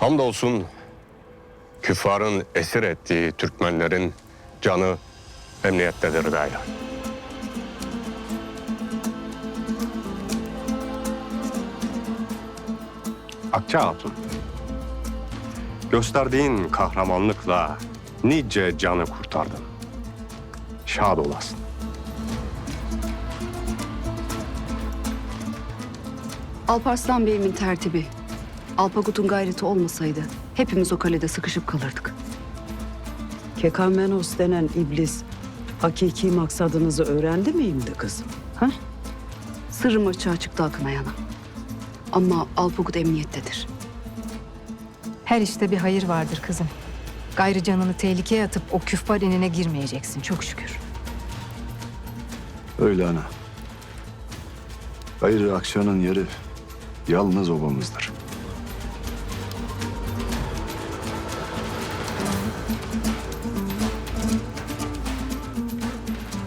Hamdolsun küffarın esir ettiği Türkmenlerin canı emniyettedir gayrı. Akça Hatun, gösterdiğin kahramanlıkla nice canı kurtardın. Şad olasın. Alparslan Bey'imin tertibi. Alpagut'un gayreti olmasaydı hepimiz o kalede sıkışıp kalırdık. Kekamenos denen iblis hakiki maksadınızı öğrendi mi şimdi kızım? Ha? Sırrım açığa çıktı Akın'a yana. Ama Alpagut emniyettedir. Her işte bir hayır vardır kızım. Gayrı canını tehlikeye atıp o küffar inine girmeyeceksin çok şükür. Öyle ana. Gayrı Akça'nın yeri yalnız obamızdır.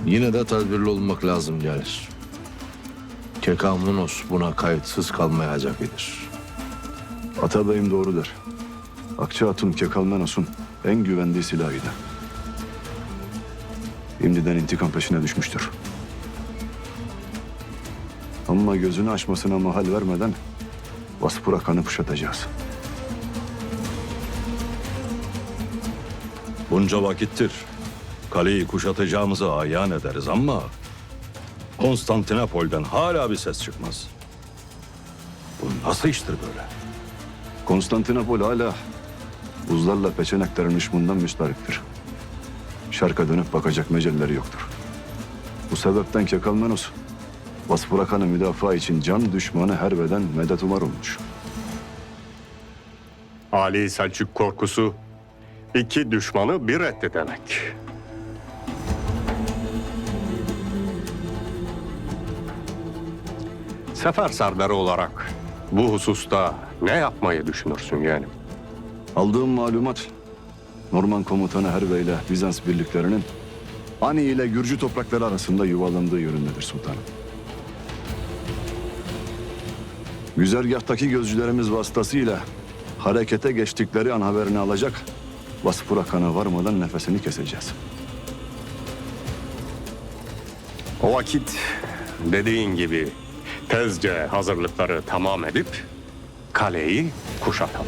Yine de tedbirli olmak lazım gelir. Kekamunos buna kayıtsız kalmayacak idir. Atabeyim doğru der. Akça Hatun Kekalmenos'un en güvendiği silahıydı. Şimdiden intikam peşine düşmüştür. Ama gözünü açmasına mahal vermeden Vaspura kanı kuşatacağız. Bunca vakittir kaleyi kuşatacağımızı ayan ederiz ama Konstantinopol'den hala bir ses çıkmaz. Bu nasıl iştir böyle? Konstantinopol hala buzlarla peçeneklerin bundan müstariptir. Şarka dönüp bakacak mecelleri yoktur. Bu sebepten Kekalmenos, Vaspurakan'ı müdafaa için can düşmanı herbeden medet umar olmuş. Ali Selçuk korkusu iki düşmanı bir etti demek. Sefer sardarı olarak bu hususta ne yapmayı düşünürsün yeğenim? Aldığım malumat, Norman komutanı Herve ile Bizans birliklerinin Ani ile Gürcü toprakları arasında yuvalandığı yönündedir sultanım. Güzergahtaki gözcülerimiz vasıtasıyla harekete geçtikleri an haberini alacak, Vaspurakan'a varmadan nefesini keseceğiz. O vakit dediğin gibi tezce hazırlıkları tamam edip kaleyi kuşatalım.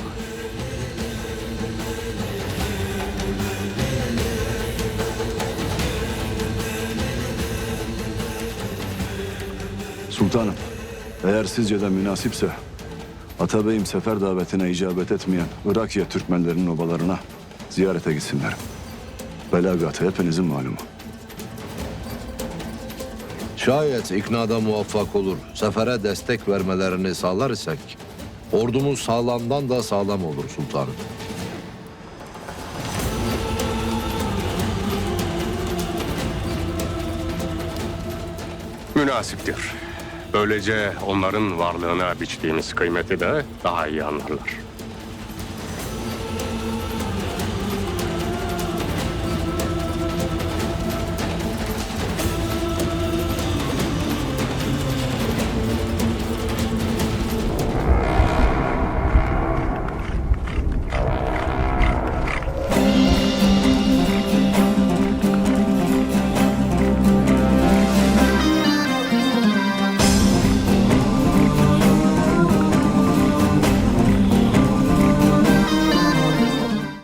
Sultanım, eğer sizce de münasipse Atabeyim sefer davetine icabet etmeyen Irakya Türkmenlerinin obalarına ziyarete gitsinler. Belagatı hepinizin malumu. Şayet iknada muvaffak olur, sefere destek vermelerini sağlar isek, ordumuz sağlamdan da sağlam olur sultanım. Münasiptir. Böylece onların varlığına biçtiğimiz kıymeti de daha iyi anlarlar.